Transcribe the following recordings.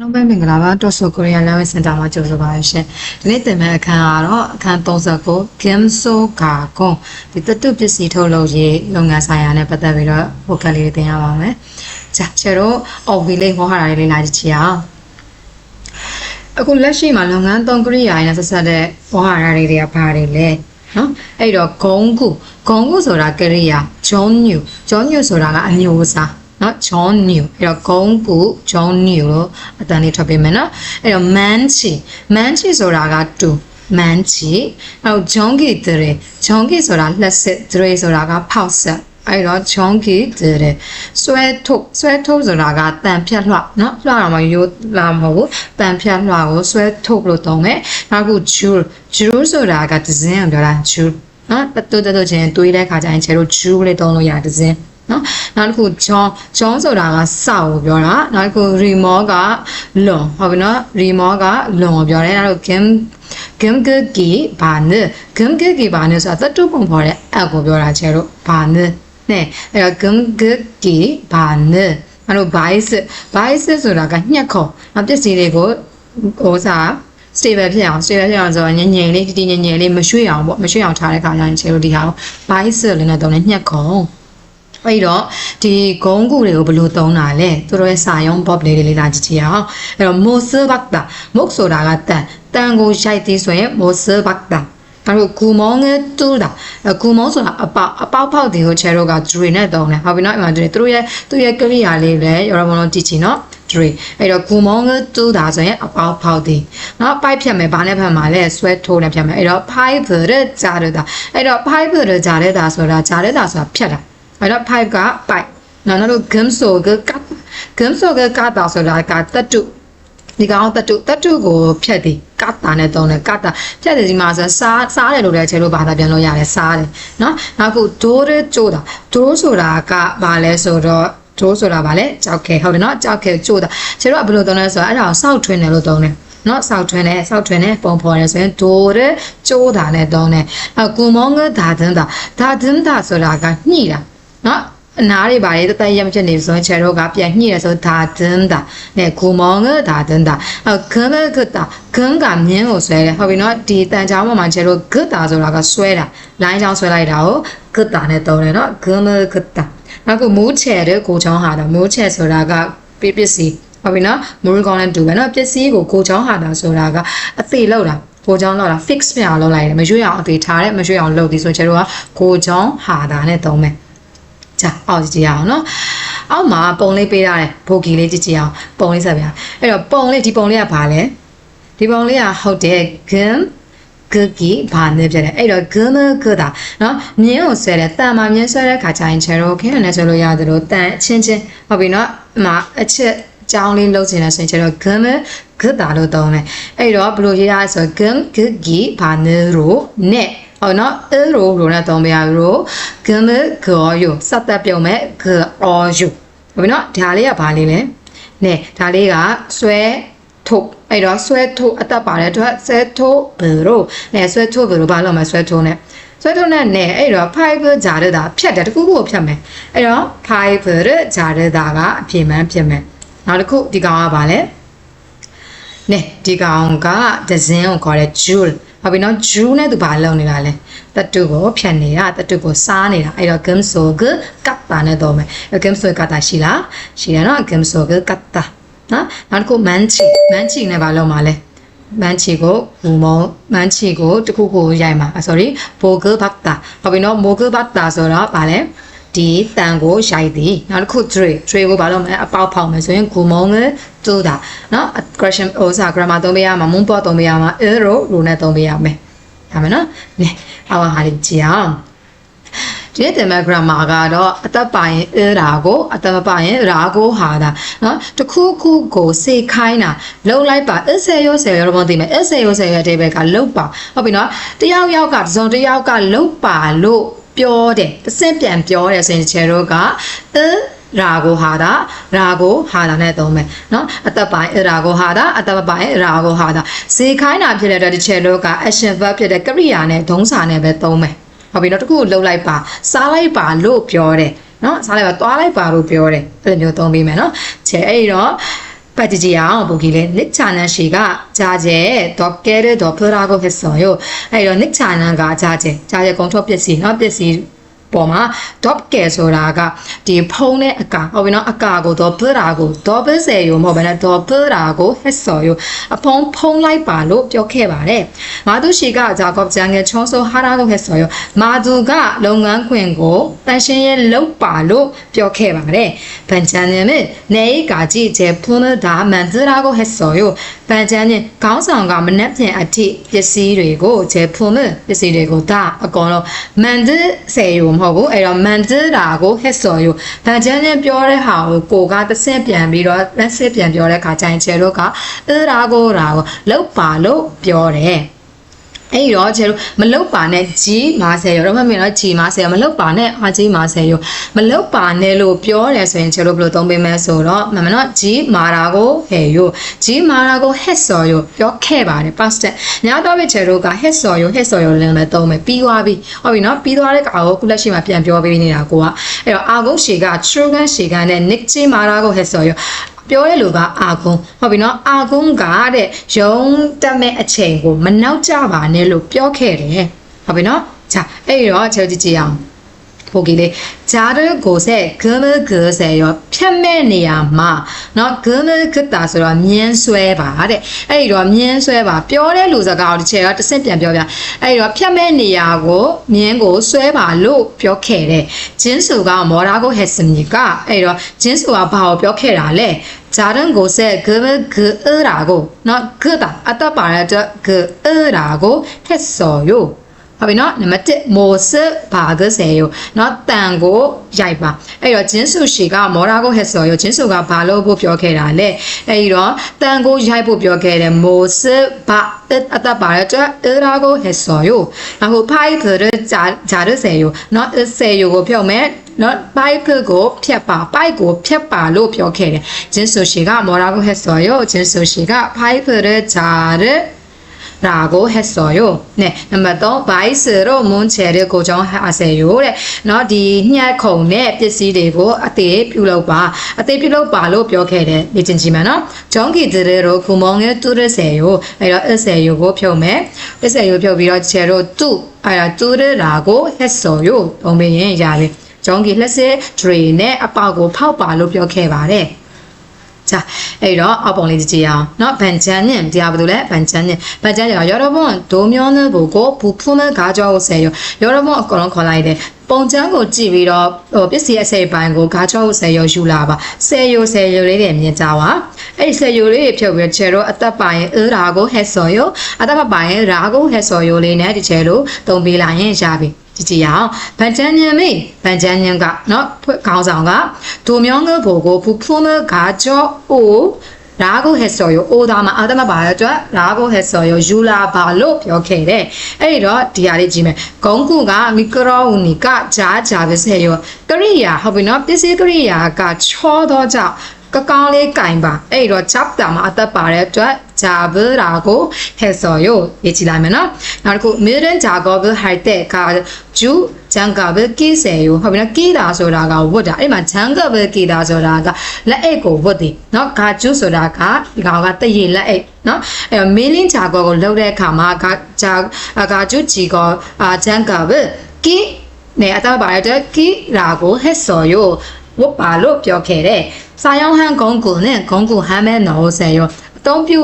လုံးပဲမင်္ဂလာပါတော့ဆိုကိုရီးယား language center မှာကြိုဆိုပါရရှင်ဒီနေ့သင်မယ့်အခန်းကတော့အခန်း39 Gamso ga gon ဒီတတုပစ္စည်းထုတ်လုပ်ရေးလုပ်ငန်းဆိုင်ရာနဲ့ပတ်သက်ပြီးတော့ဟိုကလေးတွေသင်ရပါမယ်။ကြာချေတော့အော်ဝီလေးဟောဟာတာလေးလေးလာကြည့်ချင်အောင်အခုလက်ရှိမှာလုပ်ငန်းသုံးကရိယာနဲ့ဆက်ဆက်တဲ့ဟောဟာတာလေးတွေကဘာတွေလဲနော်အဲ့တော့ဂုံကုဂုံကုဆိုတာကရိယာဂျုံညူဂျုံညူဆိုတာကအမျိုးအစား နော်ဂျုံညူအဲ့တော့ဂုံကုဂျုံညူလို့အတန်လေးထွက်ပေးမယ်နော်အဲ့တော့မန်ချီမန်ချီဆိုတာကတူမန်ချီအဲ့တော့ဂျုံကီတရေဂျုံကီဆိုတာလက်စစ်တရေဆိုတာကဖောက်ဆက်အဲ့တော့ချောင်းကြီးတဲ့ဆွဲထုတ်ဆွဲထုတ်ဆိုတာကတန်ဖြတ်လွှနော်လွှတော့မရိုးလာမဟုတ်ဘူးတန်ဖြတ်လွှကိုဆွဲထုတ်လို့သုံးမယ်နောက်ခု jewel jewel ဆိုတာကဒဇင်းကိုပြောတာ jewel နော်တတူတတူချင်းတွေးတဲ့ခါကျရင်ကျဲတို့ jewel လေးသုံးလို့ရဒဇင်း နော်နောက်တစ်ခု John John ဆိုတာကစောက်ကိုပြောတာနောက်တစ်ခု remote ကလွန်ဟုတ်ပြီနော် remote ကလွန်ကိုပြောတယ်နောက် game game ကီဘာန game ကီဘာနဆိုတာတတူပုံပေါ်တဲ့ app ကိုပြောတာကျဲတို့ဘာနနဲ့အဲ့တော့ game ကီဘာနအဲ့တော့ bias bias ဆိုတာကညှက်ခုံအပစ္စည်းတွေကိုဟိုစား stable ဖြစ်အောင် stable ဖြစ်အောင်ဆိုတော့ငြိမ်ငြိမ်လေးတည်တည်ငြိမ်ငြိမ်လေးမရွှေ့အောင်ပေါ့မရွှေ့အောင်ထားတဲ့ခါကျရင်ခြေတို့ဒီဟာကို bias လေးနဲ့တုံးနေညှက်ခုံ အဲ့တော့ဒီဂုံးကူတွေကိုဘယ်လိုသုံးတာလဲသူတို့ရဲ့စာယုံ bob လေးတွေလေးလာကြည့်ကြည့်အောင်အဲ့တော့ moser bakta mok ဆိုတာကတန်တန်ကိုရိုက်သေးဆိုရင် moser bakta အဲ့တော့ကူမောင်းငယ်တူးတာအကူမောင်းဆိုတာအပေါက်အပေါက်ဖောက်တွေကိုချဲတော့က dre နဲ့တုံးတယ်ဟုတ်ပြီနော်အဲ့မှာ dre သူတို့ရဲ့သူရဲ့ကရိယာလေးလည်းရောမလုံးတည်ချင်နော် dre အဲ့တော့ကူမောင်းငယ်တူးတာဆိုရင်အပေါက်ဖောက်တွေနော်ပိုက်ဖြတ်မယ်ဘာနဲ့ဖတ်မှာလဲဆွဲထိုးနဲ့ဖြတ်မယ်အဲ့တော့ pipe တဲ့ကြားရတာအဲ့တော့ pipe တဲ့ကြားရတာဆိုတာကြားရတာဆိုတာဖြတ်တာ အဲ့တော့ pipe ကပိုက်နော်နောက်တော့ gum ဆိုကကတ် gum ဆိုကကတ်တာဆိုတာကတတုဒီကောင်တတုတတုကိုဖြတ်သည်ကတ်တာနဲ့တုံးတယ်ကတ်တာဖြတ်တယ်ဒီမှာဆိုစားစားတယ်လို့လည်းခြေလို့ဘာသာပြန်လို့ရတယ်စားတယ်နော်နောက်ခုဒိုးရကျိုးတာဒိုးဆိုတာကဘာလဲဆိုတော့ဒိုးဆိုတာဗာလဲကြောက်ခဲဟုတ်တယ်နော်ကြောက်ခဲကျိုးတာခြေတို့ကဘယ်လိုသုံးလဲဆိုတော့အဲ့ဒါကိုစောက်ထွင်းတယ်လို့သုံးတယ်နော်စောက်ထွင်းတယ်စောက်ထွင်းတယ်ပုံဖော်တယ်ဆိုရင်ဒိုးရကျိုးတာနဲ့သုံးတယ်အကူမောင်းကဒါဒန်းတာဒါဒန်းတာဆိုတာကညှိတာ နော်အနားတွေပါလေတသက်ရမဖြစ်နေဆိုရင်ခြေတော့ကပြန်ညှိရဆိုဒါဒန်းတာနဲ့ကူမောင်းကဒါဒန်းတာအကမကတာကံကမြင်းကိုဆွဲတယ်ဟုတ်ပြီနော်ဒီတန်ချောင်းပေါ်မှာခြေတော့ဂတ်တာဆိုတာကဆွဲတာလိုင်းချောင်းဆွဲလိုက်တာကိုဂတ်တာနဲ့တုံးတယ်နော်ကမကတာနောက်ကမူးချဲတဲ့ကိုချောင်းဟာတော့မူးချဲဆိုတာကပြပစ္စည်းဟုတ်ပြီနော်မူးကောင်းနဲ့တူပဲနော်ပစ္စည်းကိုကိုချောင်းဟာတာဆိုတာကအသေးလောက်တာကိုချောင်းလောက်တာ fix ပြန်အောင်လုပ်လိုက်တယ်မရွေ့အောင်အသေးထားတယ်မရွေ့အောင်လုပ်သည်ဆိုရင်ကျတော့ကိုချောင်းဟာတာနဲ့သုံးမယ် 자အောက်ကြည့်ရအောင်နော်အောက်မှာပုံလေးပေးထားတယ်ဘိုဂီလေးကြည့်ကြည့်အောင်ပုံလေးဆက်ပြအဲ့တော့ပုံလေးဒီပုံလေးကဘာလဲဒီပုံလေးကဟုတ်တယ် gum ကကီဘာနဲ့ပြတယ်အဲ့တော့ gum ကတာနော်မြင်းကိုဆွဲတယ်တန်မှာမြင်းဆွဲတဲ့ခါကျရင်ချေတော့ခင်းနဲ့ဆွဲလို့ရတယ်လို့တန်အချင်းချင်းဟုတ်ပြီနော်အမအချက်ကြောင်းလေးလုံးချင်တဲ့ဆိုရင်ကျတော့ gum ကတာလို့သုံးတယ်အဲ့တော့ဘယ်လိုရေးရလဲဆိုတော့ gum ကကီဘာနဲ့ရောနဲ့ ဟုတ်နော်အဲရိုရိုနဲ့သုံးပြရရိုဂမ်ဂောယိုစက်တက်ပြုံမဲ့ဂောယိုဟုတ်ပြီနော်ဒါလေးကဘာလေးလဲနဲဒါလေးကဆွဲထုတ်အဲ့တော့ဆွဲထုတ်အတက်ပါတဲ့အတွက်ဆွဲထုတ်ဘယ်လိုနဲဆွဲထုတ်ဘယ်လိုဘာလို့မဆွဲထုတ်နဲ့ဆွဲထုတ်နဲ့နဲအဲ့တော့ fiber ဂျာရတာဖြတ်တယ်တခုခုကိုဖြတ်မယ်အဲ့တော့ fiber ဂျာရတာကအပြင်းမှန်းဖြစ်မယ်နောက်တစ်ခုဒီကောင်ကဘာလဲနဲဒီကောင်ကဒဇင်းကိုခေါ်တဲ့ jewel ဟုတ်ပြီနော်ဂျူးနဲ့သူဘာလုပ်နေတာလဲတတုကိုဖြတ်နေတာတတုကိုစားနေတာအဲ့တော့ game so g ကတ်တာနဲ့တော့မယ် game so ကတ်တာရှိလားရှိတယ်နော် game so g ကတ်တာနော်နောက်တစ်ခု manchi manchi နဲ့ဘာလုပ်မှာလဲမန်ချီကိုဘူမောမန်ချီကိုတခုခုရိုက်မှာ sorry ဘိုဂဘတ်တာဟုတ်ပြီနော်မိုဂဘတ်တာဆိုတော့ဗာလဲ ဒီတန်ကိုရိုက်သည်နောက်တစ်ခု tray tray ကိုဘာလို့မလဲအပေါက်ဖောက်မယ်ဆိုရင်ဂူမုံကတူတာနော် aggression ဥစား grammar သုံးပေးရမှာ moon pot သုံးပေးရမှာ arrow လို့နဲ့သုံးပေးရမယ်ဒါမယ်နော်နဲအဝါဟာလေးကြည့်အောင်ဒီနေ့တင်မဲ့ grammar ကတော့အသက်ပါရင်အရာကိုအသက်မပါရင်ရာကိုဟာတာနော်တခုခုကိုစေခိုင်းတာလုံလိုက်ပါအစေရောစေရောတော့မသိမယ်အစေရောစေရောအတိပဲကလုံပါဟုတ်ပြီနော်တယောက်ယောက်ကဇုံတယောက်ကလုံပါလို့ ပြောတယ်တဆင့်ပြန်ပြောတယ်ဆိုရင်ကျဲတို့ကအရာကိုဟာတာရာကိုဟာတာနဲ့သုံးမယ်နော်အသက်ပိုင်းအရာကိုဟာတာအသက်ပိုင်းအရာကိုဟာတာဈေးခိုင်းတာဖြစ်တဲ့အတွက်ဒီချက်တို့က action verb ဖြစ်တဲ့ကရိယာနဲ့ဒုံးစာနဲ့ပဲသုံးမယ်ဟုတ်ပြီနော်တခုလှုပ်လိုက်ပါစားလိုက်ပါလို့ပြောတယ်နော်စားလိုက်ပါသွားလိုက်ပါလို့ပြောတယ်အဲ့လိုမျိုးသုံးပေးမယ်နော်ချေအဲ့တော့ ပတ်ကြည့်အောင်ပို့ကြီးလေနစ်ချာနန်ရှိကဂျာကျဲဒေါကဲရဒေါဖရာကိုဖြစ်ဆော်ယောအဲ့တော့နစ်ချာနန်ကဂျာကျဲဂျာကျဲကုန်ထုတ် ပေါ်မှာ dop ke ဆိုတာကဒီဖုံးတဲ့အကာဟုတ်ပြီနော်အကာကိုတော့ blada ကို double 10ရောမဟုတ်ဘဲနဲ့ double တာကို hessor ရောအဖုံးဖုံးလိုက်ပါလို့ပြောခဲ့ပါတယ်။မာသူရှိက Jacob Jange Chonso Hara လို့ hessor ရောမာသူကလုပ်ငန်းခွင်ကိုတန်ရှင်းရဲ့လုပ်ပါလို့ပြောခဲ့ပါတယ်။ဗန်ချန်နေမနေကာကြီးကျေဖုံးတာမန်ဇရာကို hessor ရောဗန်ချန်နေခေါင်းဆောင်ကမနှက်ပြန်အထိပစ္စည်းတွေကိုကျဖုံးပစ္စည်းတွေကိုဒါအကောင်လုံးမန်ဒစေရောမဟုတ်ဘူးအဲ့တော့မန်ဒရာကိုဟက်ဆော်ရောဗန်ချန်နေပြောတဲ့ဟာကိုကိုကတစ်ဆင့်ပြန်ပြီးတော့လက်စစ်ပြန်ပြောတဲ့ခါကျရင်ကျဲတို့ကအဲရာကိုရာကိုလောက်ပါလို့ပြောတယ် အဲ့တော့ကျတို့မလုတ်ပါနဲ့ကြီး50ရောတော့မမြင်တော့ကြီး50ရောမလုတ်ပါနဲ့အကြီး50ရောမလုတ်ပါနဲ့လို့ပြောတယ်ဆိုရင်ကျတို့ဘယ်လိုသုံးပေးမလဲဆိုတော့မမနော်ကြီးမာတာကိုဟဲ့ရောကြီးမာတာကို head ဆော်ရောပြောခဲ့ပါတယ် past tense ညာတော့ပဲကျတို့က head ဆော်ရော head ဆော်ရောလည်းပဲသုံးမယ်ပြီးသွားပြီဟုတ်ပြီနော်ပြီးသွားတဲ့ကောင်ကိုခုလက်ရှိမှာပြန်ပြောပေးနေတာကိုကအဲ့တော့အာဂုတ်ရှေက true ကန်ရှေကနဲ့ nick ကြီးမာတာကို head ဆော်ရော ပြောရလို့ကအာကုန်းဟုတ်ပြီနော်အာကုန်းကတဲ့ရုံတက်မဲ့အချိန်ကိုမနောက်ကြပါနဲ့လို့ပြောခဲ့တယ်ဟုတ်ပြီနော်ဂျာအဲ့တော့ချက်ကြည့်ကြည့်အောင် ပိုကီလေးဂျာရကိုဆက်ဂမဂဆက်ရောဖြတ်မဲ့နေရာမှာเนาะဂမဂတာဆိုတော့မြင်းဆွဲပါတဲ့အဲ့ဒီတော့မြင်းဆွဲပါပြောတဲ့လူစကားကိုတစ်ချက်ကတစ်စက်ပြန်ပြောပြအဲ့ဒီတော့ဖြတ်မဲ့နေရာကိုမြင်းကိုဆွဲပါလို့ပြောခဲ့တဲ့ဂျင်းစုကမော်ရာကိုဟက်စမီကအဲ့တော့ဂျင်းစုကဘာကိုပြောခဲ့တာလဲဂျာရန်ကိုဆက်ဂမဂအရာကိုเนาะဂတာအတပါရတဲ့ဂအရာကိုဟက်ဆော်ယို ဟုတ်ပြီနော်နံပါတ်1မောစဘာကစေယောနော်တန်ကိုရိုက်ပါအဲ့တော့ဂျင်းစုရှီကမောရာကိုဟက်ဆော်ယောဂျင်းစုကဘာလို့ဖို့ပြောခဲ့တာလဲအဲ့ဒီတော့တန်ကိုရိုက်ဖို့ပြောခဲ့တယ်မောစဘာအတပါရတဲ့အရာကိုဟက်ဆော်ယောအခုဖိုက်ဆိုတဲ့ဂျာဂျာရစေယောနော်စေယောကိုဖြုတ်မယ်နော်ဘိုက်ကိုဖြတ်ပါဘိုက်ကိုဖြတ်ပါလို့ပြောခဲ့တယ်ဂျင်းဆိုရှီကမောရာကိုဟက်ဆော်ယောဂျင်းဆိုရှီကဖိုက်တဲ့ဂျာရ 라고 했어 요. 네, 넘버 또 바이스로 문제를 고정하세 요. 네, 너디 냐콩의 ပစ္စည်းတွေကို အသေးပြုလုပ်ပါ.အသေးပြုလုပ်ပါလို့ ပြောခဲ့တယ်.미진지만 요. 정기들로 구멍에 뚫으세 요. 이러 으세요고 ဖြုတ်မယ်.으세요 ဖြုတ်ပြီးတော့ 제로 뚜 아야 뚫으라고 했어 요. သုံးပြီးရင်ရတယ်.정기 20 드레인의 အပေါက်ကိုဖောက်ပါလို့ပြောခဲ့ပါတယ်. ဒါအဲ့တော့အောက်ပုံလေးကြည့်အောင်เนาะဗန်ဂျန်နဲ့တရားဘာလို့လဲဗန်ဂျန်နဲ့ဗန်ဂျန်ကြောင့်ယောရဘွန်ဒိုမျောနဲ့ဘူကိုဘူဖုန်းနဲ့ကားကြောကိုဆယ်ရောယောရဘွန်အကောင်ခေါ်လိုက်တယ်ပုံချမ်းကိုကြည့်ပြီးတော့ဟိုပစ္စည်းအစိပ်ပိုင်းကိုဂါချောကိုဆယ်ရောယူလာပါဆယ်ရောဆယ်ရောလေးတွေမြင်ကြပါအဲ့ဒီဆယ်ရောလေးဖြုတ်ပြီးချေတော့အသက်ပိုင်းအရာကိုဟက်ဆော်ရောအသက်ပိုင်းရာကိုဟက်ဆော်ရောလေးနဲ့ဒီချေလို့သုံးပေးလိုက်ရင်ရပြီ ကြည့်ကြရအောင်ဗန်ချန်ညင်မေဗန်ချန်ညင်ကနော်ဖွဲ့ခေါင်းဆောင်ကဒိုမြောင်းကဘိုကိုဖူဖူမဂါချောအိုရာဂိုဟက်ဆော်ယိုအိုဒါမှာအာသမဘာရအတွက်ရာဂိုဟက်ဆော်ယိုယူလာဘာလို့ပြောခဲ့တယ်။အဲ့ဒီတော့ဒီဟာလေးကြည့်မယ်။ဂုံကုကမီကရိုဝနီကဂျာဂျာဘစ်ဟေယိုကရိယာဟုတ်ပြီနော်ပစ္စည်းကရိယာကချောတော့ကြောင့် ကကောင်းလေးကင်ပါအဲ့တော့ chapter မှာအသက်ပါတဲ့အတွက်ဂျာဘရာကိုဟဲဆော်ယိုရေးကြည့်လိုက်မယ်နော်နောက်တစ်ခု Miran Jacob ဟိုက်တဲ့ကဂျူဂျန်ကဘကိစေယိုဟုတ်ပြီနော်ကိတာဆိုတာကဝတ်တာအဲ့မှာဂျန်ကဘကိတာဆိုတာကလက်အိတ်ကိုဝတ်တယ်နော်ဂါဂျူဆိုတာကဒီကောင်ကတရေလက်အိတ်နော်အဲ့တော့ Miran Jacob ကိုလှုပ်တဲ့အခါမှာဂါဂျာဂါဂျူဂျီကိုအာဂျန်ကဘကိနဲ့အတော့ပါရတဲ့ကိရာကိုဟဲဆော်ယိုဝတ်ပါလို့ပြောခဲ့တဲ့ စာယောင်းဟန်ဂုံကူနဲ့ဂုံကူဟမ်းမဲနော်ဆယ်ရောအသုံးပြု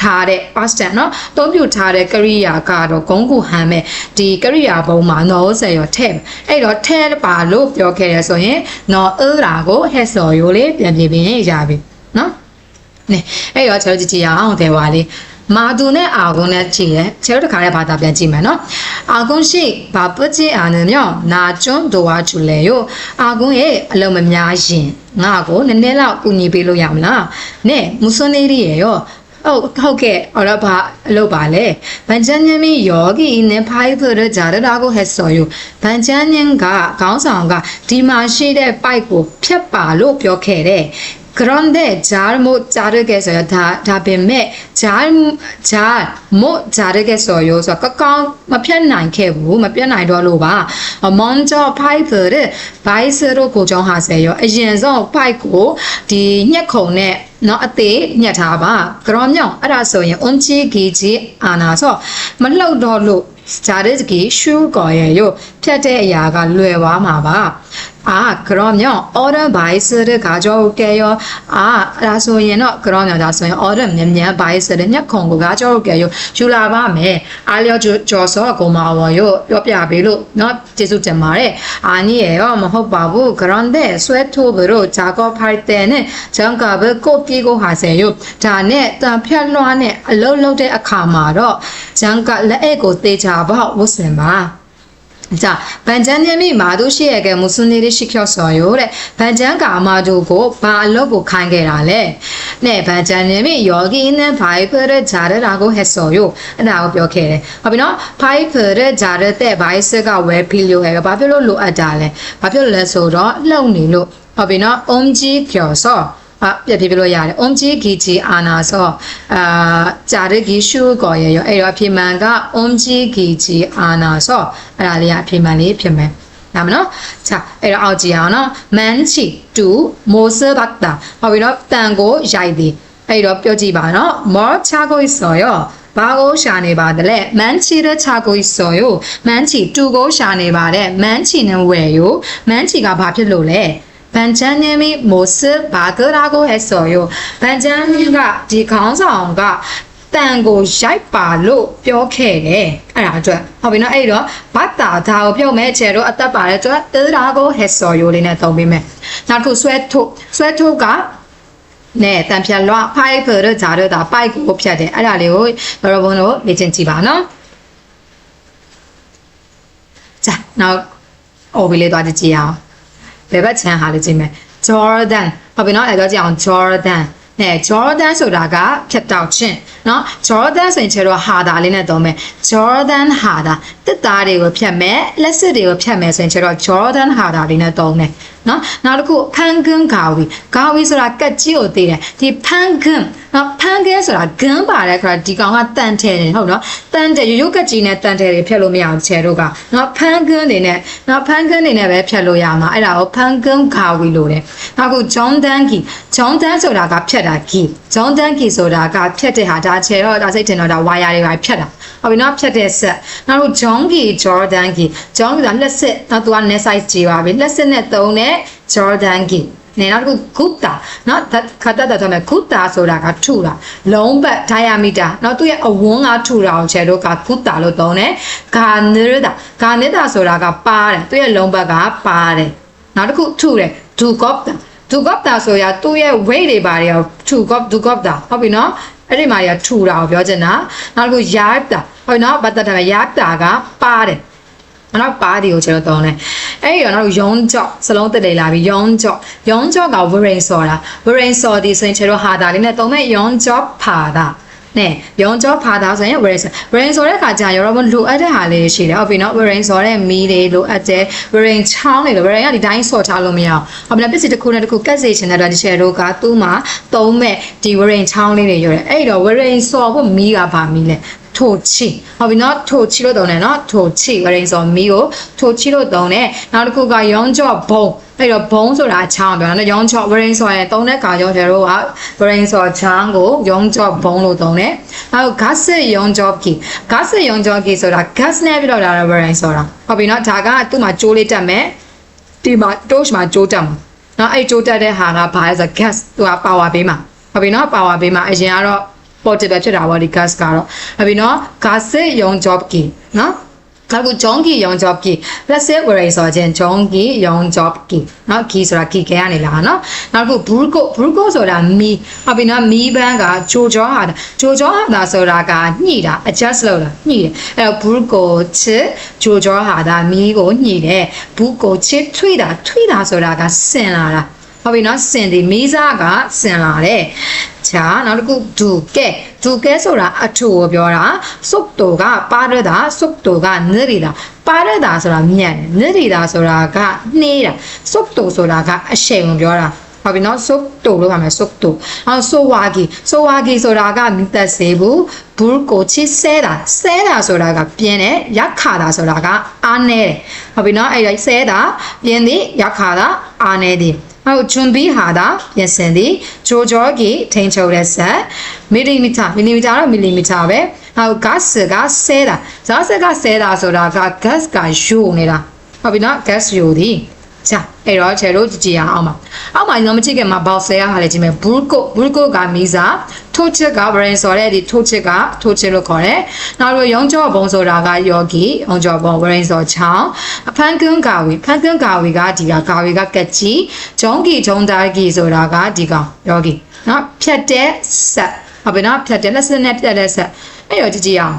ထားတဲ့ past tense เนาะအသုံးပြုထားတဲ့ကရိယာကတော့ဂုံကူဟမ်းမဲ့ဒီကရိယာဘုံမှာနော်ဆယ်ရောထဲ့အဲ့တော့ထဲ့ပါလို့ပြောခဲ့ရဆိုရင်နော်အရာကိုဟက်ဆော်ရိုးလေးပြန်ပြပြရင်ရပြီเนาะနဲအဲ့တော့ကျွန်တော်ကြည့်ကြည့်အောင်တယ်ပါလေး မာသူနဲ့အာဂုံနဲ့ကြည့်ရဲကျတော့တခါလေးဘာသာပြန်ကြည့်မယ်နော်အာဂုံရှိဘာပကြည့်အာနမြော့နာကျွန်းတော်ဝါချူလေယိုအာဂုံရဲ့အလုံးမများရင်ငါ့ကိုနည်းနည်းလောက်ကူညီပေးလို့ရမလားနဲ့မူဆွန်လေးရီရဲ့ရောဟုတ်ဟုတ်ကဲ့အော်တော့ဘာအလုပ်ပါလဲဗန်ချန်ညင်းမီယောဂီနဲ့ဖိုင်ဖရဂျာရတာကိုဟက်ဆော်ယူဗန်ချန်ညင်းကခေါင်းဆောင်ကဒီမှာရှိတဲ့ပိုက်ကိုဖြတ်ပါလို့ပြောခဲ့တဲ့ 그런데 잘 못 자르겠어 요. 다, 다빈매 잘, 잘 못 자르겠어 요. 그래서 깎 아, 뭐, 편안케 고, 뭐, 편안이로 봐. 먼저 파이프를 바이스로 고정하세 요. 이제서 파이프 고, 뒤, 녀콩 에, 너, 어 때, 녀다 봐. 그럼 요. 알았어 요. 온 치, 기 지, 않아 서, 말 로, 돌 로, ဂျာရစ်ကီရှူကော်ရဲ့ရုပ်ဖြတ်တဲ့အရာကလွယ်သွားမှာပါအာကရောမြောင် order by ဆိုတဲ့ခါကြောကဲရောအာအဲ့ဒါဆိုရင်တော့ကရောမြောင်ဒါဆိုရင် order မြန်မြန် by ဆိုတဲ့ညက်ခုံကိုကကြောကဲရောယူလာပါမယ်အားလျောကျော်စောအကုန်မဝရောပြောပြပေးလို့เนาะကျေးဇူးတင်ပါတယ်အာနီရဲ့ရောမဟုတ်ပါဘူးကရွန်တဲ့ဆွဲထိုးဘလို့ဂျာကောဖိုက်တဲ့နဲ့ဂျန်ကာဘကိုပြေကိုဟာဆယ်ရုပ်ဒါနဲ့တန်ဖြတ်လွှားနဲ့အလုံးလုံးတဲ့အခါမှာတော့ဂျန်ကလက်အဲ့ကိုတေချာ 가봐 웃음아 자, 반장님이 마도시에게 무슨 일이 시켰어 요? 그 래, 반장가 마두고 발로고 간게라 래. 네, 반장님이 여기 있는 파이프를 자르라고 했어 요. 라고 벽해 래. 하비노 파이프를 자를 때 바이스가 왜 필요해 요? 바별로 로아자 래. 바별로 소로 렁니 로. 하비노 움직여서 အပြပြပြလို့ရတယ်။ OMG GG အာနာဆိုအာဂျာရဂီရှုကောရရောအဲ့တော့အဖြစ်မှန်က OMG GG အာနာဆိုအဲ့ဒါလေးကအဖြစ်မှန်လေးဖြစ်မယ်။နာမနော်။ချာအဲ့တော့အောက်ကြည့်အောင်နော်။မန်ချီတူမိုးစဘတ်တာ။ဟုတ်ပြီနော်။တန်ကိုရိုက်သည်။အဲ့တော့ပြောကြည့်ပါနော်။မောချာကိုဆိုရောဘာကိုရှာနေပါတလဲမန်ချီရချာကိုဆိုယောမန်ချီတူကိုရှာနေပါတယ်မန်ချီနဲ့ဝယ်ယောမန်ချီကဘာဖြစ်လို့လဲ 반장님이 모습 받으라고 했어요. 반장님가 이 강성가 တန်ကိုရိုက်ပါလို့ပြောခဲ့တယ်အဲ့ဒါအတွက်ဟုတ်ပြီနော်အဲ့တော့ဘတ်တာဒါကိုပြုတ်မဲ့ချေတော့အသက်ပါတယ်ကျွတ်တေးတာကိုဟက်ဆော်ယိုလေးနဲ့သုံးပေးမယ်နောက်တစ်ခုဆွဲထုတ်ဆွဲထုတ်ကနဲ့တန်ဖြတ်လွှားဖိုက်ဖရဂျာရတာပိုက်ကိုဖြတ်တယ်အဲ့ဒါလေးကိုဘရဘုံတို့လေ့ကျင့်ကြည့်ပါနော်자နောက်အော်ဘီလေးသွားကြည့်အောင် ဘယ်ဘက်ချမ်းဟာလို့ကြည့်မယ် Jordan ဟုတ်ပြီနော်အဲ့တော့ကြည့်အောင် Jordan နဲ့ Jordan ဆိုတာကဖြတ်တောက်ခြင်းเนาะ Jordan ဆိုရင်ခြေတော့ဟာတာလေးနဲ့သုံးမယ် Jordan ဟာတာတစ်သားတွေကိုဖြတ်မယ်လက်စစ်တွေကိုဖြတ်မယ်ဆိုရင်ခြေတော့ Jordan ဟာတာလေးနဲ့သုံးတယ် နော်နောက်တစ်ခုဖန်ကင်းဂါဝီဂါဝီဆိုတာကက်ကြီးကိုသေးတယ်ဒီဖန်ကင်းနော်ဖန်ကင်းဆိုတာဂင်းပါတယ်ခါဒီကောင်ကတန်ထဲနေဟုတ်နော်တန်တဲ့ရိုးရိုးကက်ကြီးနဲ့တန်ထဲတွေဖြတ်လို့မရအောင်ချဲတို့ကနော်ဖန်ကင်းနေနဲ့နော်ဖန်ကင်းနေနဲ့ပဲဖြတ်လို့ရမှာအဲ့ဒါကိုဖန်ကင်းဂါဝီလို့တယ်နောက်ခုဂျွန်ဒန်ကီဂျွန်ဒန်ဆိုတာကဖြတ်တာကီဂျွန်ဒန်ကီဆိုတာကဖြတ်တဲ့ဟာဒါချဲတော့ဒါစိတ်တင်တော့ဒါဝါယာတွေပါဖြတ်တာဟုတ်ပြီနော်ဖြတ်တဲ့ဆက်နောက်ခုဂျွန်ကီဂျော်ဒန်ကီဂျွန်ကီကလက်စစ်နောက်သူက net size ကြီးပါပဲလက်စစ်နဲ့သုံးတယ် Jordan ကီနေနောက်တစ်ခုဂုတာเนาะခတ်တတ်တယ်ဆိုမယ်ဂုတာဆိုတာကထုတာလုံးပတ် diameter เนาะသူ့ရဲ့အဝန်းကထုတာအောင်ချဲတို့ကဂုတာလို့သုံးတယ်ဂါနရတာဂါနတာဆိုတာကပါတယ်သူ့ရဲ့လုံးပတ်ကပါတယ်နောက်တစ်ခုထုတယ်ဒူကော့တာဒူကော့တာဆိုရသူ့ရဲ့ weight တွေပါတယ်ရောထူကော့ဒူကော့တာဟုတ်ပြီเนาะအဲ့ဒီမှာရထူတာကိုပြောချင်တာနောက်တစ်ခုယာတာဟုတ်ပြီเนาะဘတ်တာယာတာကပါတယ် နောက်ပါဒီကိုကျွန်တော်သုံးတယ်အဲ့ဒီတော့နောက်ယုံကြော့စလုံးတက်လေလာပြီးယုံကြော့ယုံကြော့ကဝရင်စော်တာဝရင်စော်ဒီဆိုရင်ကျွန်တော်ဟာတာလေးနဲ့သုံးတဲ့ယုံကြော့ဖာတာနဲ့ယုံကြောဖာသားဆိုရင် rain rain ဆိုတဲ့အခါကျရောလိုအပ်တဲ့ဟာလေးရှိတယ်ဟုတ်ပြီနော် rain ဆိုတဲ့မီးတွေလိုအပ်တယ် rain ချောင်းတွေလို rain ကဒီတိုင်းဆော့ထားလို့မရအောင်ဟုတ်ပြီလားပစ္စည်းတစ်ခုနဲ့တစ်ခုကတ်စေချင်တဲ့အတွက်ဒီ share တို့ကသူ့မှာသုံးမဲ့ဒီ rain ချောင်းလေးတွေရွရတယ်အဲ့တော့ rain ဆော့ဖို့မီးကဗာမီးလဲ ထိုချီဟုတ်ပြီနော်ထိုချီလို့တုံးတယ်နော်ထိုချီ rain ဆိုမီးကိုထိုချီလို့တုံးတယ်နောက်တစ်ခုကယုံကြော့ဘုံအဲ့တော့ဘုံဆိုတာချောင်းပြောနော်ယုံချော့ brain ဆိုရင်တုံးတဲ့ခါကျတော့တို့က brain ဆိုချောင်းကိုယုံချော့ဘုံလို့တုံးတယ်နောက် gas ယုံချော့ကီ gas ယုံချော့ကီဆိုတာ gas နဲ့ပြတော့တာ brain ဆိုတာဟုတ်ပြီနော်ဒါကသူ့မှာကျိုးလေးတက်မယ်ဒီမှာ dose မှာကျိုးတက်မှာနော်အဲ့ကျိုးတက်တဲ့ဟာကဘာလဲဆို gas သူက power ပေးမှာဟုတ်ပြီနော် power ပေးမှာအရင်ကတော့ portable ဖြစ်တာပေါ့ဒီ gas ကတော့ဟုတ်ပြီနော် gas ယုံချော့ကီနော်နောက်ခုဂျုံကီယောင်ဂျော့ကီလက်စစ်ဝရိဆိုခြင်းဂျုံကီယောင်ဂျော့ကီเนาะကီဆိုတာကီခဲကနေလာเนาะနောက်ခုဘရူကိုဘရူကိုဆိုတာမီဟုတ်ပြီเนาะမီဘန်းကဂျိုဂျောဟာဂျိုဂျောဟာဒါဆိုတာကညှိတာ adjust လုပ်တာညှိတယ်အဲ့တော့ဘရူကိုချစ်ဂျိုဂျောဟာဒါမီကိုညှိတယ်ဘူးကိုချစ်ထွေးတာထွေးတာဆိုတာကဆင်လာတာ ဟုတ်ပြီနော်စင်ဒီမီးစားကစင်လာတယ်။ခြာနောက်တစ်ခုဒူကဲဒူကဲဆိုတာအထူကိုပြောတာစုပ်တိုကပါရတာစုပ်တိုကနရီတာပါရတာဆိုတာမြတ်တယ်နရီတာဆိုတာကနှေးတာစုပ်တိုဆိုတာကအရှိန်ကိုပြောတာဟုတ်ပြီနော်စုပ်တိုလို့ပါမယ်စုပ်တိုအော်ဆိုဝါဂီဆိုဝါဂီဆိုတာကမိသက်စေဘူးဘူးကိုချစ်ဆဲတာဆဲတာဆိုတာကပြင်းတယ်ရက်ခါတာဆိုတာကအားနေတယ်ဟုတ်ပြီနော်အဲ့ဒါဆဲတာပြင်းသည်ရက်ခါတာအားနေသည် ဟုတ်ချွန်ဘီဟာတာပြင်ဆင်သည်ဂျိုဂျောဂီထိန်ချုပ်တဲ့ဆက်မီလီမီတာမီလီမီတာတော့မီလီမီတာပဲဟုတ် gas ကဆဲတာဇာစကဆဲတာဆိုတာက gas ကယိုနေတာဟုတ်ပြီနော် gas ယိုသည် ချာအဲ့တော့ချေတို့ကြည့်ရအောင်ပါအောက်မှာကျွန်တော်မကြည့်ခင်မှာဘောက်ဆဲရဟာလေကြည့်မယ်ဘူကိုဘူကိုကမီစာထိုးချစ်ကဗရင်ဆိုတဲ့ဒီထိုးချစ်ကထိုးချစ်လို့ခေါ်တယ်နောက်တော့ရုံကြောဘုံဆိုတာကယောဂီရုံကြောဘုံဗရင်ဆိုချောင်းအဖန်ကွန်းကာဝီဖန်ကွန်းကာဝီကဒီကကာဝီကကက်ကြီးဂျုံကီဂျုံတာကီဆိုတာကဒီကောင်ယောဂီနော်ဖြတ်တဲ့ဆက်ဟုတ်ပြီနော်ဖြတ်တဲ့လက်စနဲ့ဖြတ်တဲ့ဆက်အဲ့တော့ကြည့်ကြည့်အောင်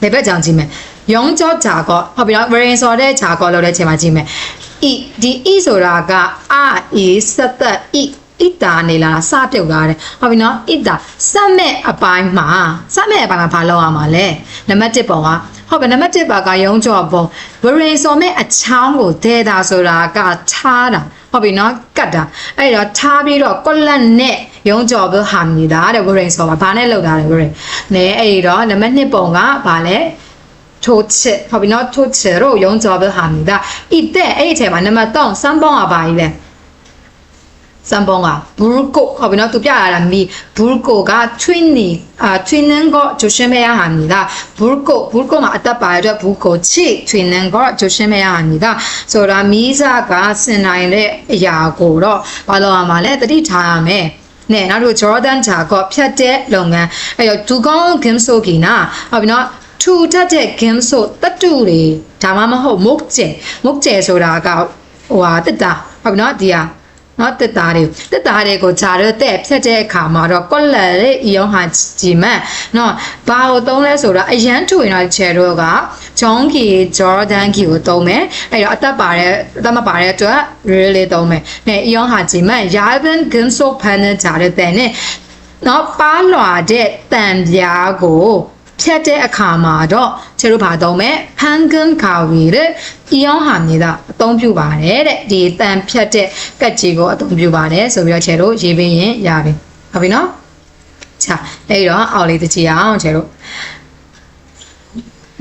ဘယ်ဘက်ကြောင်ကြည့်မယ်ရုံကြောဂျာကောဟုတ်ပြီနော်ဗရင်ဆိုတဲ့ဂျာကောလို့တဲ့ချိန်မှာကြည့်မယ် ဤဒီဤဆိုတာကအာအေစသက်ဤဣတာနေလာစပြုတ်လာတယ်ဟုတ်ပြီနော်ဣတာစက်မဲ့အပိုင်းမှာစက်မဲ့အပိုင်းမှာဘာလုပ်ရမှာလဲနံပါတ်1ပုံကဟုတ်ပြီနံပါတ်1ပါကရုံးကြော်ပုံဝရေစော်မဲ့အချောင်းကိုဒဲတာဆိုတာကထားတာဟုတ်ပြီနော်ကတ်တာအဲ့တော့ထားပြီးတော့ကွက်လက်နဲ့ရုံးကြော်ဖို့ဟာနေတာတဲ့ဝရေစော်မှာဘာနဲ့လောက်တာလဲဝရေနဲအဲ့တော့နံပါတ်2ပုံကဘာလဲ ထိုးချစ်ဟုတ်ပြီနော်ထိုးချစ်တော့ရုံးကြော်ဖို့ဟာနေတာဣတဲ့အဲ့ဒီထဲမှာနံပါတ်3စမ်းပေါင်းကဘာကြီးလဲစံပုံကဘူရကိုဟုတ်ပြီနော်သူပြရတာမီဘူရကိုက twinny အာ twinning ကိုဂျိုရှင်မရဟာနေတာဘူရကိုဘူရကိုမှာအသက်ပါရတဲ့ဘူကိုချစ် twinning ကိုဂျိုရှင်မရဟာနေတာဆိုတာမီးစားကစင်နိုင်တဲ့အရာကိုတော့ဘာလို့ရမှာလဲတတိထားရမယ်နဲ့နောက်တို့ Jordan ဂျာကောဖြတ်တဲ့လု ပ်ငန်းအဲ့တော့ဒူကောင်း game so ကီနာဟုတ်ပြီနော်ထူထပ်တဲ့ game so တတူတွေဒါမှမဟုတ်မုတ်ကျဲမုတ်ကျဲဆိုတာကဟိုဟာတက်တာဟုတ်ပြီနော်ဒီဟာနော်တက်သားတွေတက်သားတွေကိုဂျာရတဲ့ဖြတ်တဲ့အခါမှာတော့ကော့လက်ရဲ့အယောဟာဂျီမန်နော်ဘာကိုသုံးလဲဆိုတော့အရန်ထူရင်တော့ချယ်တို့ကဂျွန်ကီဂျော်ဒန်ကီကိုသုံးမယ်အဲ့တော့အသက်ပါတဲ့အသက်မပါတဲ့အတွက် really သုံးမယ်နဲ့အယောဟာဂျီမန်ယာဗန်ဂင်ဆိုဖန်နဲ့ဂျာရတဲ့နဲ့နော်ပါလွာတဲ့တန်ပြားကို ဖြတ်တဲ့အခါမှာတော့ခြေတို့ဘာသုံးမဲ့ဟန်ဂန်ကာဝီရဲ့အီယောင်ဟာနေတာအသုံးပြုပါတယ်တဲ့ဒီတန်ဖြတ်တဲ့ကက်ကြီးကိုအသုံးပြုပါတယ်ဆိုပြီးတော့ခြေတို့ရေးပေးရင်ရပြီဟုတ်ပြီနော်ချာအဲ့တော့အောက်လေးတစ်ချီအောင်ခြေတို့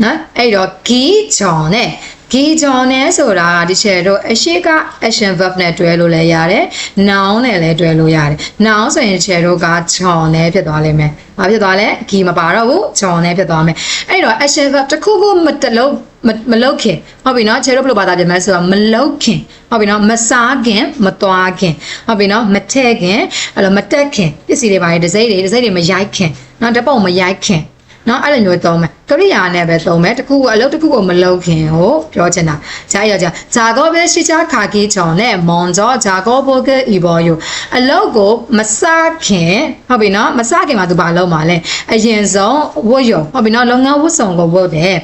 နော်အဲ့တော့ဂီဂျွန်နဲ့ ဂီဂျွန်နဲ့ဆိုတာဒီချေတို့အရှိက action verb နဲ့တွဲလို့လည်းရတယ် noun နဲ့လည်းတွဲလို့ရတယ် noun ဆိုရင်ချေတို့ကဂျွန်နဲ့ဖြစ်သွားလိမ့်မယ်ဘာဖြစ်သွားလဲဂီမပါတော့ဘူးဂျွန်နဲ့ဖြစ်သွားမယ်အဲ့တော့ action verb တစ်ခုခုမတလုံးမလုတ်ခင်ဟုတ်ပြီနော်ချေတို့ဘယ်လိုဘာသာပြန်မလဲဆိုတော့မလုတ်ခင်ဟုတ်ပြီနော်မစားခင်မသွားခင်ဟုတ်ပြီနော်မထဲ့ခင်အဲ့လိုမတက်ခင်ပစ္စည်းတွေပါလေဒစိမ့်တွေဒစိမ့်တွေမရိုက်ခင်နော်တပုံမရိုက်ခင် နော်အဲ့လိုမျိုးသုံးမယ်ကရိယာနဲ့ပဲသုံးမယ်တခုအလုပ်တခုကိုမလုပ်ခင်ဟိုပြောချင်တာဂျာရကြဂျာကောပဲရှိချခါကီချောင်းနဲ့မွန်ဇောဂျာကောဘိုကေဤဘောယအလုပ်ကိုမစခင်ဟုတ်ပြီနော်မစခင်မှာသူဘာလုပ်မှာလဲအရင်ဆုံးဝတ်ရုံဟုတ်ပြီနော်လုပ်ငန်းဝတ်စုံကိုဝတ်တယ်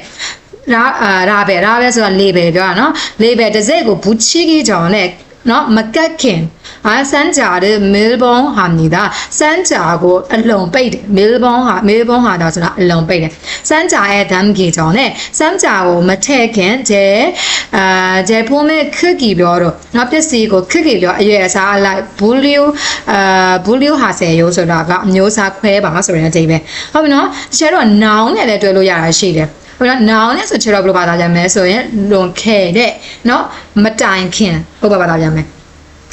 ရာအာရာပဲရာပဲဆိုတော့လေပဲပြောတာနော်လေပဲတစ်စိတ်ကိုဘူးချီကြီးချောင်းနဲ့ နော်မကတ်ခင်အာစမ်းကြာတဲ့မဲလ်ဘွန်ဟာနေတာစမ်းကြာကိုအလုံပိတ်တယ်မဲလ်ဘွန်ဟာမဲလ်ဘွန်ဟာတော့ဆိုတာအလုံပိတ်တယ်စမ်းကြာရဲ့ဒမ်ကြီးကြောင့် ਨੇ စမ်းကြာကိုမထည့်ခင်ကျဲအာကျဲဖုံးမဲ့ခက်ကြီးပြောတော့နော်ပစ္စည်းကိုခက်ကြီးပြောအရွယ်အစားအလိုက်ဘူးလျူအာဘူးလျူဟာဆယ်ရိုးဆိုတာကအမျိုးစားခွဲပါဆိုတဲ့အတိတ်ပဲဟုတ်ပြီနော်တချို့တော့နောင်နဲ့လည်းတွဲလို့ရတာရှိတယ် ဟိုတော့နောင်နဲ့ဆိုချေတော့ဘယ်လိုဘာသာပြန်မလဲဆိုရင်လွန်ခဲတဲ့เนาะမတိုင်ခင်ဘယ်လိုဘာသာပြန်မလဲ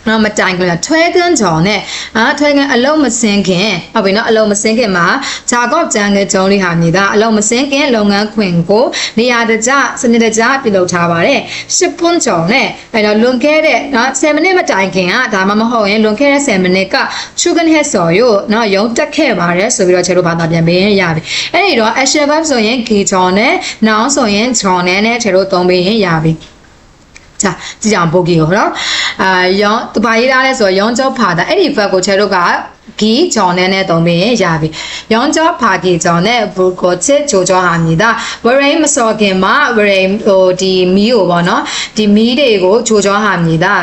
နော်မတိုင်ခင်ထွဲကန်းကြော်နဲ့အာထွဲကန်းအလုံးမစင်းခင်ဟုတ်ပြီနော်အလုံးမစင်းခင်မှာဂျာကော့ဂျန်ကဂျုံလေးဟာနေတာအလုံးမစင်းခင်လုပ်ငန်းခွင်ကိုနေရာတကျစနစ်တကျပြုလုပ်ထားပါတယ်ရှစ်ပွန်းကြော်နဲ့အဲတော့လွန်ခဲ့တဲ့နော်10မိနစ်မတိုင်ခင်ကဒါမှမဟုတ်ရင်လွန်ခဲ့တဲ့10မိနစ်ကချူကန်ဟက်ဆော်ရို့နော်ရုံတက်ခဲ့ပါတယ်ဆိုပြီးတော့ခြေတို့ဘာသာပြန်ပေးရင်ရပြီအဲ့ဒီတော့ action verb ဆိုရင်ဂီကြော်နဲ့ noun ဆိုရင်ဂျော်နဲ့နဲ့ခြေတို့သုံးပေးရင်ရပြီ 자ကြည့်ကြအောင်ပို့ကြီးကိုနော်အာရောင်းသူဘာရေးထားလဲဆိုတော့ရောင်းကျော်ဖာတာအဲ့ဒီ verb ကိုခြေတို့ကဂီဂျော်နဲ့နဲ့သုံးပြီးရင်ရပြီရောင်းကျော်ဖာဂီဂျော်နဲ့ဘူကိုချစ်ဂျိုကျော်ဟာမြည်တာဝရိမစော်ခင်မှာဝရိဟိုဒီမီးကိုပေါ့နော်ဒီမီးတွေကိုဂျိုကျော်ဟာမြည်တာ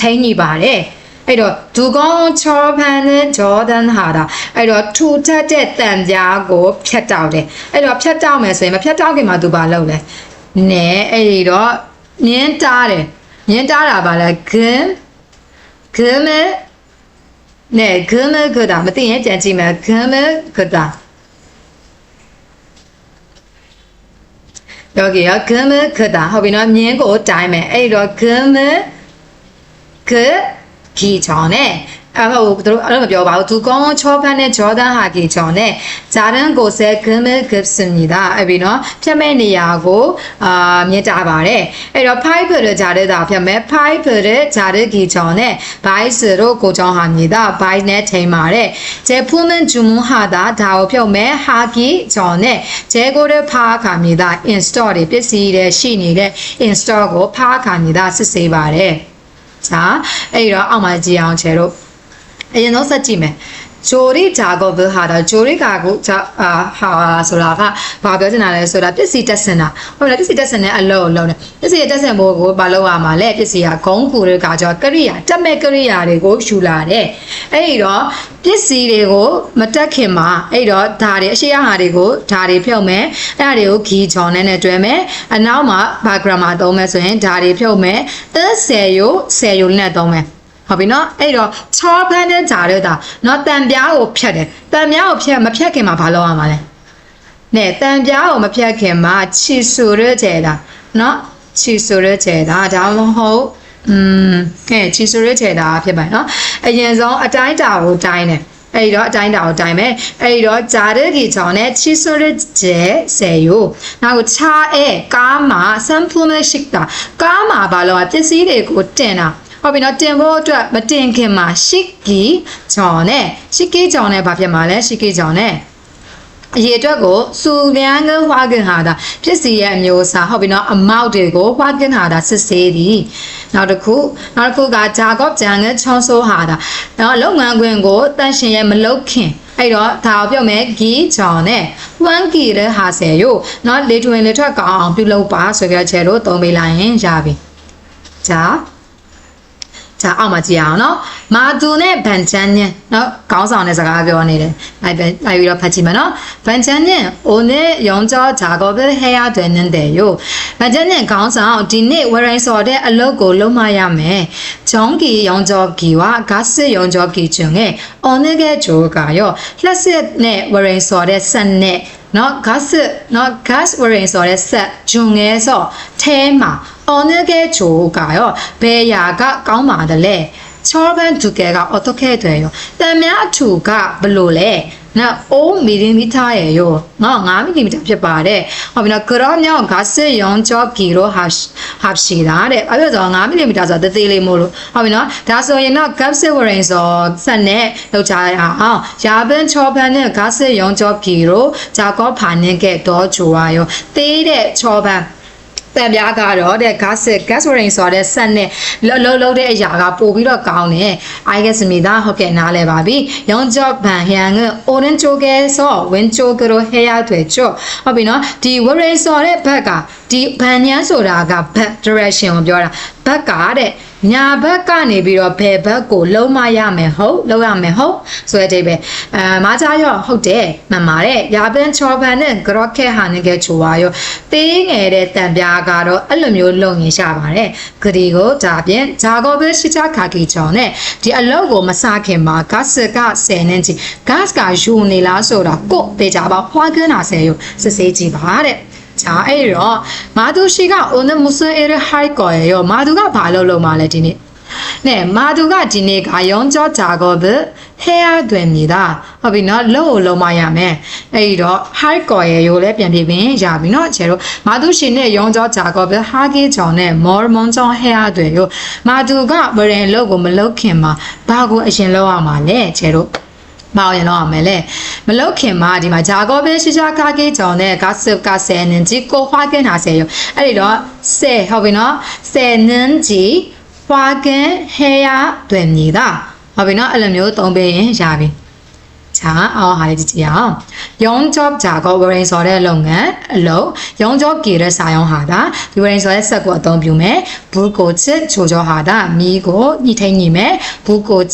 ထိန်းညိပါတယ်အဲ့တော့ဒူကောင်းချောဖန်နဲ့ဂျော်ဒန်ဟာတာအဲ့တော့ထူထပ်တဲ့တန်ပြားကိုဖြတ်တောက်တယ်အဲ့တော့ဖြတ်တောက်မယ်ဆိုရင်မဖြတ်တောက်ခင်မှာသူဘာလုပ်လဲနဲအဲ့ဒီတော့ မြင်းတားတယ်မြင်းတားတာပါလဲဂမ်ဂမ်မဲနဲဂမ်မဲကတာမသိရင်ကြံကြည့်မယ်ဂမ်မဲကတာယောဂီရဂမ်မဲကတာဟုတ်ပြီနော်မြင်းကိုတိုင်းမယ်အဲ့တော့ဂမ်မဲကဂီချောင်းနဲ့ အဲ့ဟိုသူတို့အဲ့လိုမပြောပါဘူးသူကောင်းချောဖန်နဲ့ဂျော်ဒန်ဟာဂီချောင်းနဲ့ဂျာဒန်ကိုဆဲဂမ်မဲဂစ်စင်ညီတာအဲ့ပြီးနော်ဖြတ်မဲ့နေရာကိုအာမြင်တာပါတယ်အဲ့တော့5ဖရဂျာတဲ့တာဖြတ်မဲ့5ဖရဂျာတဲ့ဂီချောင်းနဲ့ဘိုင်စရိုကိုချောင်းဟာမြည်တာဘိုင်နဲ့ထိန်ပါတယ်ဂျေဖူမန်ဂျူမွန်ဟာတာဒါကိုဖြုတ်မဲ့ဟာဂီချောင်းနဲ့ဂျေကိုတဲ့ဖာခါမြည်တာ install တွေပစ္စည်းတွေရှိနေတဲ့ install ကိုဖာ အဲ့တော့အောက်မှာကြည့်အောင်ချေတို့အရင်ဆုံးစက်ကြည့်မယ်ဂျိုရီဂျာကိုဘဟာတော့ဂျိုရီကာကိုဂျာအာဟာဆိုတာကဘာပြောချင်တာလဲဆိုတာပစ္စည်းတက်ဆင်တာဟုတ်လားပစ္စည်းတက်ဆင်တဲ့အလုပ်လုပ်တယ်ပစ္စည်းတက်ဆင်ဖို့ကိုဘာလုပ်ရမှာလဲပစ္စည်းကဂုံးကူတွေကကြောကရိယာတက်မဲ့ကရိယာတွေကိုယူလာတယ်အဲ့ဒီတော့ပစ္စည်းတွေကိုမတက်ခင်မှာအဲ့တော့ဓာတ်တွေအရှိအဟာတွေကိုဓာတ်တွေဖြုတ်မယ်အဲ့ဒါတွေကိုဂီချောင်းနဲ့တွဲမယ်အနောက်မှာဘာဂရမာသုံးမယ်ဆိုရင်ဓာတ်တွေဖြုတ်မယ်အဲဆယ်ယိုဆယ်ယိုနဲ့သုံးမယ် ဟုတ်ပြီနော်အဲ့တော့ချောဖန်းတဲ့ဂျာရတာနော်တန်ပြားကိုဖြတ်တယ်တန်ပြားကိုဖြတ်မဖြတ်ခင်မှာဘာလုပ်ရမှာလဲနဲ့တန်ပြားကိုမဖြတ်ခင်မှာချီဆူရကျဲတာနော်ချီဆူရကျဲတာဒါမှမဟုတ်อืมကဲချီဆူရကျဲတာဖြစ်ပါနော်အရင်ဆုံးအတိုင်းတာကိုတိုင်းတယ်အဲ့တော့အတိုင်းတာကိုတိုင်းမယ်အဲ့တော့ဂျာတဲ့ကြီးချောင်းနဲ့ချီဆိုရကျဲဆယ်ယိုနောက်ချာအဲကားမှာ sample နဲ့ရှိတာကားမှာဘာလို့ပစ္စည်းတွေကိုတင်တာ ဟုတ်ပြီနော်တင်ဖို့အတွက်မတင်ခင်မှာရှစ်ကီဂျော်နဲ့ရှစ်ကီဂျော်နဲ့ဘာဖြစ်မှာလဲရှစ်ကီဂျော်နဲ့အရေအတွက်ကိုစူလျန်းကဝါကင်ဟာတာဖြစ်စီရဲ့အမျိုးအစားဟုတ်ပြီနော်အမောက်တွေကိုဝါကင်ဟာတာစစ်ဆေးသည်နောက်တစ်ခုနောက်တစ်ခုကဂျာကော့ဂျန်ကချောင်းဆိုးဟာတာနော်လုပ်ငန်းခွင်ကိုတန့်ရှင်ရဲ့မလုပ်ခင်အဲ့တော့ဒါကိုပြောမယ်ဂီချောင်းနဲ့ဝမ်ကီရဟာဆယ်ယိုနော်လေထွင်လေထွက်ကောင်းအောင်ပြုလုပ်ပါဆိုကြချဲတို့သုံးပေးလိုက်ရင်ရပြီဂျာ ဒါအောက်မှာကြည့်အောင်နော်မာသူနဲ့ဗန်ချန်ညင်နော်ခေါင်းဆောင်နဲ့စကားပြောနေတယ်လိုက်လိုက်ပြီးတော့ဖတ်ကြည့်မယ်နော်ဗန်ချန်ညင်အိုနဲ့ရောင်းကြောဂျာကောဘယ်ဟဲရတဲ့နန်းတယ်ယိုဗန်ချန်ညင်ခေါင်းဆောင်ဒီနေ့ဝရိုင်းစော်တဲ့အလုပ်ကိုလုပ်မရမယ်ဂျောင်းကီရောင်းကြောကီဝဂါစစ်ရောင်းကြောကီချွန်ငယ်အော်နဲ့ကဲဂျိုကာယောလှက်စစ်နဲ့ဝရိုင်းစော်တဲ့ဆက်နဲ့ เนาะ gas เนาะ gas worry ဆိုတဲ့ဆက်ဂျုံငယ်ဆိုထဲမှာ on ကဲဂျိုကရောဘယ်ရာကကောင်းပါတယ်လဲချောဘန်ဒူကဲကအော်တိုကဲတွေရောတန်များအထူကဘလို့လဲ 那5 mm 耶哟，我5 mm ဖြစ်ပါတယ်။ဟောပြီးတော့ gram ညော54 job kilo hash hash ရှိတာတဲ့။ဘာဖြစ်လို့5 mm ဆိုတာတသေးလေးမို့လို့ဟောပြီးနော်ဒါဆိုရင်တော့ gap severing ဆိုစက်နဲ့လောက်ကြရအောင်။ရာဘန်ချောဘန်နဲ့54 job kilo ဂျာကောဖာနင်းကဲတော့ဂျွာယောသေးတဲ့ချောဘန် တန်ပြားကတော့တဲ့ gas gas rain ဆိုတဲ့ဆက်နဲ့လှုပ်လှုပ်တဲ့အရာကပို့ပြီးတော့ကောင်းတယ် I guess မိသားဟုတ်ကဲ့နားလဲပါပြီရုံးကြော့ဘန်ဟန်က orange ချိုကဲဆော့ win ချိုကရောဟဲရတွေချိုဟုတ်ပြီနော်ဒီ rain ဆိုတဲ့ဘက်ကဒီဗန်ညန်းဆိုတာက back direction ကိုပြောတာဘက်ကတဲ့ညာဘက်ကနေပြီးတော့ဘယ်ဘက်ကိုလုံးမရမယ်ဟုတ်လုံးရမယ်ဟုတ်ဆိုတဲ့အတိပဲအဲမာကြရောဟုတ်တယ်မှန်ပါတယ်ရာပန်ချောပန်နဲ့ဂရော့ခက်ဟာနေကချိုပါရောသေးငယ်တဲ့တံပြားကတော့အဲ့လိုမျိုးလုံရင်ရှာပါတယ်ဂရီကိုဒါပြင်ဂျာကောဘရှိချခါကီချောင်းနဲ့ဒီအလုပ်ကိုမစခင်မှာဂတ်စ်က10နဲ့ချီဂတ်ကယူနေလားဆိုတာကို့တေချာပါဖွာကန်းတာဆယ်ယူစစ်ဆေးကြည့်ပါတဲ့ 자 에이러 마두 씨가 오늘 무슨 일을 할 거예 요? 마두가 발로로 말해지니 네, 마두가 지니가 연저 작업을 해야 됩니 다. 어비너 로로 마야 메. 에이러 할 거예요를 변비빈 야비너 제로 마두 씨네 연저 작업을 하기 전에 뭘 먼저 해야 돼 요? 마두가 뭐래 로고 뭐 로킹마 바고 아신 로아마네 제로 မှာလဲကျတို့မအောင်ရင်တော့အောင်မယ်လေမလုတ်ခင်မှာဒီမှာဂျာကောပဲရှိရှာကာကေကြောင့်နဲ့ဂတ်ဆပ်ကဆယ်နင်ကြီးကိုဖွားကင်းတာဆယ်ရောအဲ့ဒီတော့ဆယ်ဟုတ်ပြီနော်ဆယ်နင်ကြီးဖွားကင်းဟဲရတွင်မြည်တာဟုတ်ပြီနော်အဲ့လိုမျိုးသုံးပေးရင်ရပြီ 자အော်ဟာလေးကြည့်ကြည့်အောင်영접 작업 wearing ဆိုတဲ့လုပ်ငန်းအလုပ်영접 기를 사용하다ဒီ wearing ဆိုတဲ့စက်ကိုအသုံးပြုမယ်불꽃을 조절하다 미고ညှိထိန်ညှိမယ်불꽃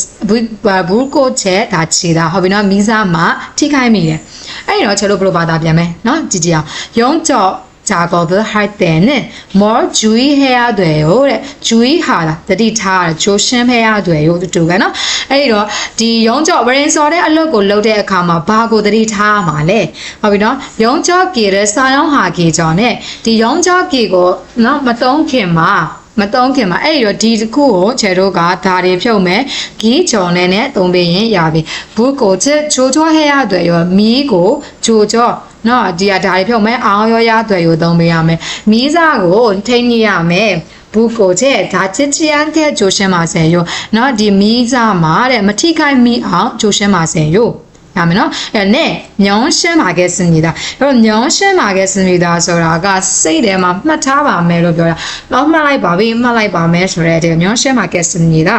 불꽃에 다치다ဟုတ်ပြီနော်မိစားမှာထိခိုက်မိတယ်အဲ့ဒီတော့ချက်လို့ဘယ်လိုဘာသာပြန်မယ်နော်ကြည့်ကြည့်အောင်영접 작업을 할 때는 뭘 주의해야 돼요. 래 주의하라. တတိထားတာ 조심해야 돼요. တူကနော်။အဲ့ဒီတော့ဒီရုံးကြော့ဝရင်စော်တဲ့အလုပ်ကိုလုပ်တဲ့အခါမှာဘာကိုတတိထားမှာလဲ။ဟုတ်ပြီနော်။ရုံးကြော့ကေရစာရောင်းဟာကေကြောင့် ਨੇ ဒီရုံးကြော့ကေကိုနော်မတုံးခင်မှာ မတုံးခင်မှာအဲ့ဒီတော့ဒီတစ်ခုကိုခြေတို့ကဒါတွေဖြုတ်မယ်ဂီးချော်နဲ့နဲ့သုံးပေးရင်ရပြီဘူးကိုချက်ချိုးချောဟဲရတွေရောမီးကိုချိုးချော နော်ဒီကဒါတွေဖြုတ်မယ်အောင်ရောရတွေရောသုံးပေးရမယ်မီးစားကိုထိန်းညှိရမယ်ဘူးကိုချက်ဒါချစ်ချန်တဲ့ဂျိုရှင်းပါစေရောနော်ဒီမီးစားမှာတဲ့မထိခိုက်မိအောင်ဂျိုရှင်းပါစေရောရမယ်နော်အဲ့နဲ့ညောင်းရှင်းပါခဲ့စင်နေတာအဲ့တော့ညောင်းရှင်းပါခဲ့စင်နေတာဆိုတာကစိတ်ထဲမှာမှတ်ထားပါမယ်လို့ပြောတာတော့မှတ်လိုက်ပါပြီမှတ်လိုက်ပါမယ်ဆိုတဲ့ဒီညောင်းရှင်းပါခဲ့စင်နေတာ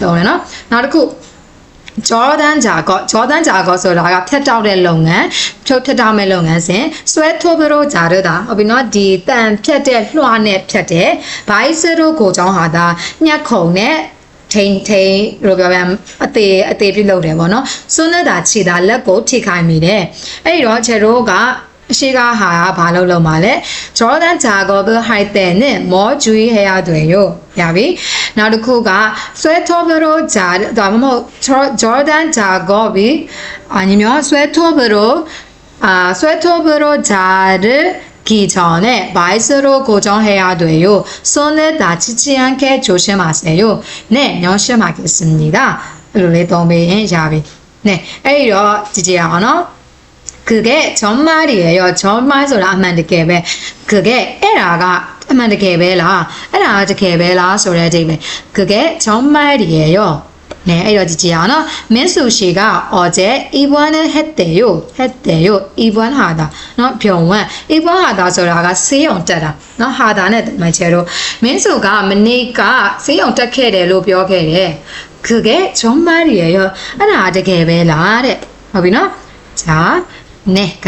တော့လေနော်နောက်တစ်ခု ဂျော်ဒန်ဂျာကောဂျော်ဒန်ဂျာကောဆိုတာကဖြတ်တောက်တဲ့လုပ်ငန်းဖြုတ်ဖြတ်တောက်မဲ့လုပ်ငန်းစဉ်ဆွဲထိုးဘရိုဂျာရတာဟုတ်ပြီနော်ဒီတန်ဖြတ်တဲ့လွှာနဲ့ဖြတ်တဲ့ဘိုင်စရိုကိုကြောင်းဟာဒါညက်ခုံနဲ့ထိန်ထိန်လိုပြောပြအသေးအသေးပြလုပ်တယ်ပေါ့နော်စွန်းနေတာခြေတာလက်ကိုထိခိုက်မိတယ်အဲ့ဒီတော့ခြေတို့ကအရှိက 시가하야 발로로 말해 저런 작업을 할 때는 뭐 주의해야 돼요? 야비 나루쿠가 스웨터로 잘 뭐, 저런 작업이 아니면 스웨터로 아, 스웨터로 자를 기 전에 마이스로 고정해야 돼요. 손을 다치지 않게 조심하세요. 네, 열심하겠습니다. 우리 동미인 자비. 네, 에이러 지지하노. 그게 정말이에요. 정말 소라 안 만들게 왜 그게 에라가 안 만들게 왜라 에라 어떻게 왜라 소라 지금 그게 정말이에요. 네, 이러지지요. 민수 씨가 어제 입원을 했대요. 했대요. 입원하다. 너 병원 입원하다 소라가 수용자다. 어, 너 하다는 말째로 민수가 니까 수용자 캐래로 벼게래. 그게 정말이에요. 에라 어떻게 왜라 래. 어비나 자. 네.